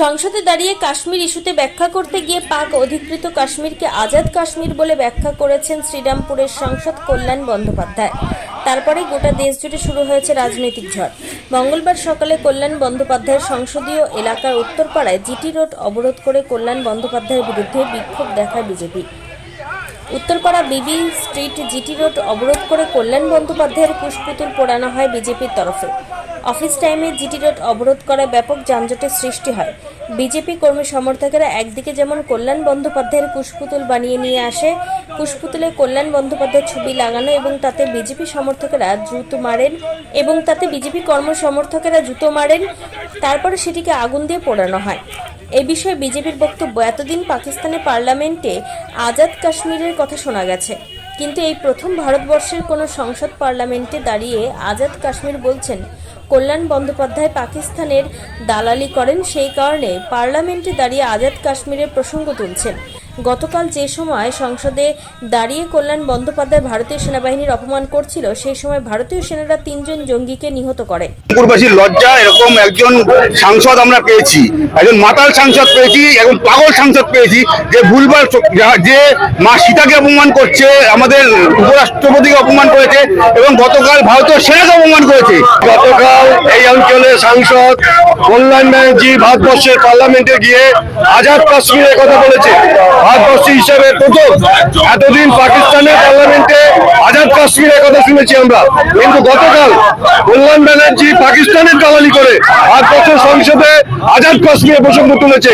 সংসদে দাঁড়িয়ে কাশ্মীর ইস্যুতে ব্যাখ্যা করতে গিয়ে পাক অধিকৃত কাশ্মীরকে আজাদ কাশ্মীর বলে ব্যাখ্যা করেছেন শ্রীরামপুরের সাংসদ কল্যাণ বন্দ্যোপাধ্যায়। তারপরে গোটা দেশ জুড়ে শুরু হয়েছে রাজনৈতিক ঝড়। মঙ্গলবার সকালে কল্যাণ বন্দ্যোপাধ্যায়ের সংসদীয় এলাকার উত্তরপাড়ায় জিটি রোড অবরোধ করে কল্যাণ বন্দ্যোপাধ্যায়ের বিরুদ্ধে বিক্ষোভ দেখায় বিজেপি। উত্তরপাড়া বিবি স্ট্রিট জিটি রোড অবরোধ করে কল্যাণ বন্দ্যোপাধ্যায়ের কুশপুতুল পোড়ানো হয় বিজেপির তরফে। অফিস টাইমে জিটি রোড অবরোধ করায় ব্যাপক যানজটের সৃষ্টি হয়। বিজেপি কর্মী সমর্থকেরা একদিকে যেমন কল্যাণ বন্দ্যোপাধ্যায়ের কুশপুতুল বানিয়ে নিয়ে আসে, কুশপুতুলে কল্যাণ বন্দ্যোপাধ্যায়ের ছবি লাগানো এবং তাতে বিজেপি সমর্থকেরা জুতো মারেন এবং তাতে বিজেপি কর্ম সমর্থকেরা জুতো মারেন, তারপরে সেটিকে আগুন দিয়ে পোড়ানো হয়। এ বিষয়ে বিজেপির বক্তব্য, এতদিন পাকিস্তানের পার্লামেন্টে আজাদ কাশ্মীরের কথা শোনা গেছে। কিন্তু এই প্রথম ভারতবর্ষের কোনো সংসদ পার্লামেন্টে দাঁড়িয়ে আজাদ কাশ্মীর বলছেন, কল্যাণ বন্দ্যোপাধ্যায় পাকিস্তানের দালালি করেন সেই কারণে পার্লামেন্টে দাঁড়িয়ে আজাদ কাশ্মীরের প্রসঙ্গ তুলছেন। গতকাল যে সময় সংসদে দাঁড়িয়ে কল্যাণ বন্দ্যোপাধ্যায় ভারতীয় সেনাবাহিনীর অপমান করছিল, সেই সময় ভারতীয় সেনারা তিনজন জঙ্গিকে নিহত করে। লজ্জা, এরকম একজন সাংসদ আমরা পেয়েছি, একজন মাতাল সাংসদ পেয়েছি, একজন পাগল সাংসদ পেয়েছি, যে ভুলবার যে মা সীতাকে অপমান করছে, আমাদের উপরাষ্ট্রপতিকে অপমান করেছে, এবং গতকাল ভারতীয় সেনাকে অপমান করেছে। গতকাল এই অঞ্চলের সাংসদ কল্যাণ ব্যানার্জি ভারতবর্ষের পার্লামেন্টে গিয়ে আজাদ কাশ্মীরের কথা বলেছে। ভারতবর্ষ হিসেবে প্রথম এতদিন পাকিস্তানের পার্লামেন্টে আজাদ কাশ্মীরের কথা শুনেছি আমরা। কিন্তু গতকাল কল্যাণ ব্যানার্জি পাকিস্তানের দালালি করে ভারতবর্ষের সংসদে আজাদ কাশ্মীরের প্রসঙ্গ তুলেছে।